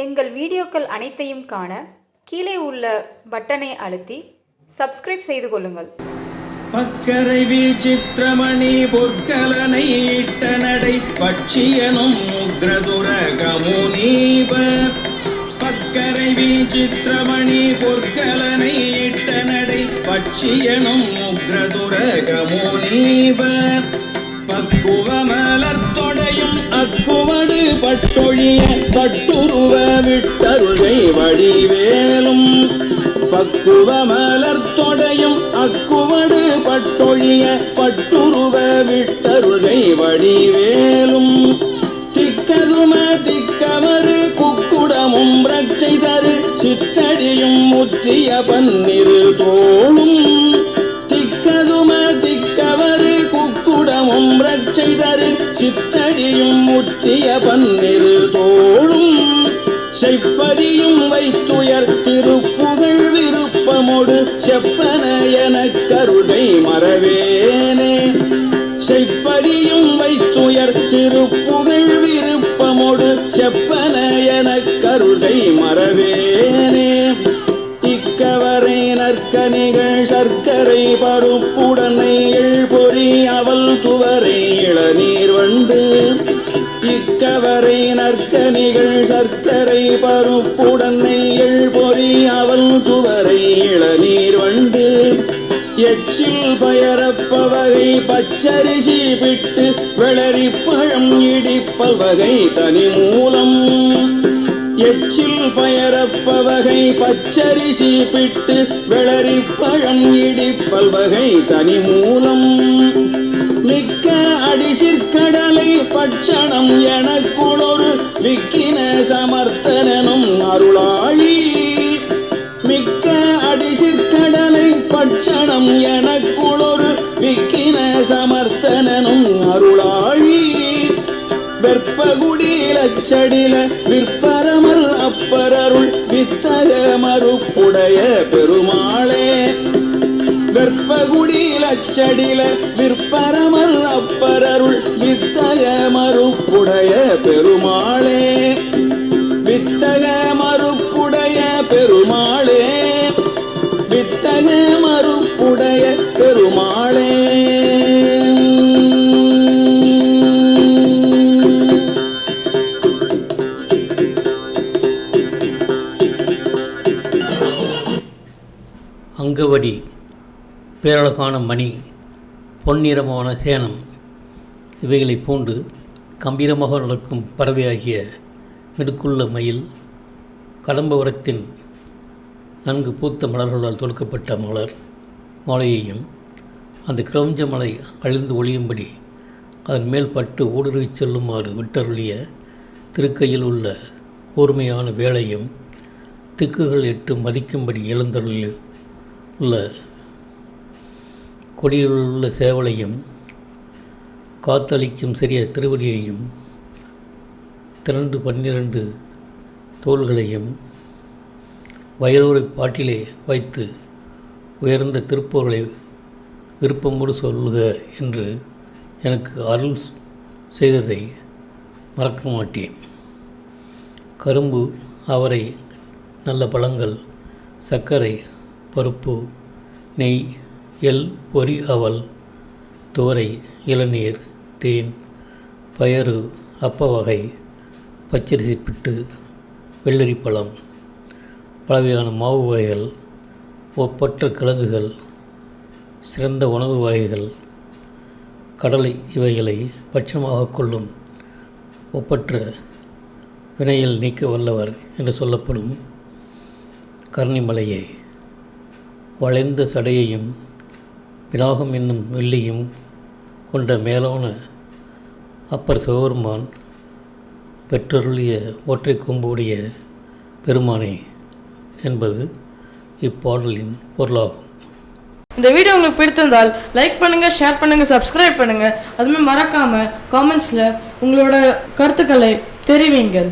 எங்கள் வீடியோக்கள் அனைத்தையும் காண கீழே உள்ள பட்டனை அழுத்தி சப்ஸ்கிரைப் செய்து கொள்ளுங்கள். பக்கரை விசித்திரமணி பொற்கலனை இட்ட நடை பட்சியனும் உக்ரதுரகமுனீப பக்கரை விசித்திரமணி பொற்கலனை இட்ட நடை பட்சியனும் உக்ரதுரகமுனீப பக்குவ மலர்த்தொடையும் அக்குவடு பட்டொழிய பக்குவ விட்டருகை வடிவேலும் பக்குவ மலர்த்தொடையும் அக்குவடு பட்டொழிய பட்டுருவ விட்டருகை வடிவேலும் திக்கதும திக்கவரு குக்குடமும் ரட்சை தரு சிற்றடியும் முற்றிய பன்னிரு தோளும் திக்கதும திக்கவரு குக்குடமும் ரட்சை தரு சிற்றடியும் முற்றிய பன்னிரு தோளும் செப்பதியும் வைத்துயர் திருப்புகழ் விருப்பமோடு செப்பன எனக் கருணை மறவேனே. செப்பதியும் வைத்துயர் திருப்புகழ் விருப்பமோடு செப்பன எனக் கருணை மறவேனே. இக்கவரை நற்கனிகள் சர்க்கரை பருப்புடனை பொறி அவல் துவரை இளநீர் வண்டு. இக்கவரை நற்கனிகள் சர்க்கரை பருப்புடன் பருப்புடனை பொறி அவல் துவரை இளநீர் வண்டு. எச்சில் பயரப்பவகை பச்சரிசி பிட்டு வெளரி பழம் இடிப்பவகை தனி மூலம். எச்சில் பயரப்பவகை பச்சரிசி பிட்டு வெளரி பழம் இடிப்பல் வகை தனி மூலம். மிக்க அடிசிற்க விக்கின சமர்த்தனும் அருளாழி மிக்க அடிசிற்கடலை பட்சணம் எனக்குளொரு விக்கின சமர்த்தனும் அருளாழி வெற்பகுடியிலச்சடில விற்பரமல் அப்பரருள் வித்தக மறுப்புடைய பெருமாளே. வெற்பகுடியில் அச்சடில விற்பரமல் அப்பரருள் வித்தக மறுப்புடைய பெருமாளே. வித்தக மறுப்புடைய பெருமாளே. வித்தக மறுப்புடைய பெருமாளே. அங்கவடி பேரழகான மணி பொன்னிறமான சேனம் இவைகளை பூண்டு கம்பீரமாக நடக்கும் பறவையாகிய மிடுக்குள்ள மயில் கடம்பவரத்தின் நன்கு பூத்த மலர்களால் தொடுக்கப்பட்ட மலர் மாலையையும் அந்த கிரௌஞ்ச மலை அழிந்து ஒளியும்படி அதன் மேல் பட்டு ஊடுருவிச் செல்லுமாறு விட்டருளிய திருக்கையில் உள்ள கூர்மையான வேலையும் திக்குகள் எட்டு மதிக்கும்படி எழுந்தருளில் உள்ள கொடியிலுள்ள சேவலையும் காத்தளிக்கும் சிறிய திருவடியையும் திரண்டு பன்னிரண்டு தோள்களையும் வயதோரை பாட்டிலே வைத்து உயர்ந்த திருப்பொருளை விருப்பமோடு சொல்லுக என்று எனக்கு அருள் செய்ததை மறக்க மாட்டேன். கரும்பு அவரை நல்ல பழங்கள் சர்க்கரை பருப்பு நெய் எல் பொரி அவல் துவரை இளநீர் தேன் பயறு அப்ப வகை பச்சரிசி பிட்டு வெள்ளரி பழம் பலவையான மாவு வகைகள் ஒப்பற்ற கிழங்குகள் சிறந்த உணவு வகைகள் கடலை இவைகளை பட்சமாக கொள்ளும் ஒப்பற்ற வினையில் நீக்க வல்லவர் என்று சொல்லப்படும் கர்ணிமலையை. வளைந்த சடையையும் பினாகம் என்னும் வெள்ளியும் கொண்ட மேலான அப்பர் சிவபெருமான் பெற்றருளிய ஒற்றை கொம்புடைய பெருமானே என்பது இப்பாடலின் பொருளாகும். இந்த வீடியோ உங்களுக்கு பிடித்திருந்தால் லைக் பண்ணுங்கள் ஷேர் பண்ணுங்கள் சப்ஸ்கிரைப் பண்ணுங்கள் அதுமாதிரி மறக்காமல் காமெண்ட்ஸில் உங்களோட கருத்துக்களை தெரிவிங்கள்.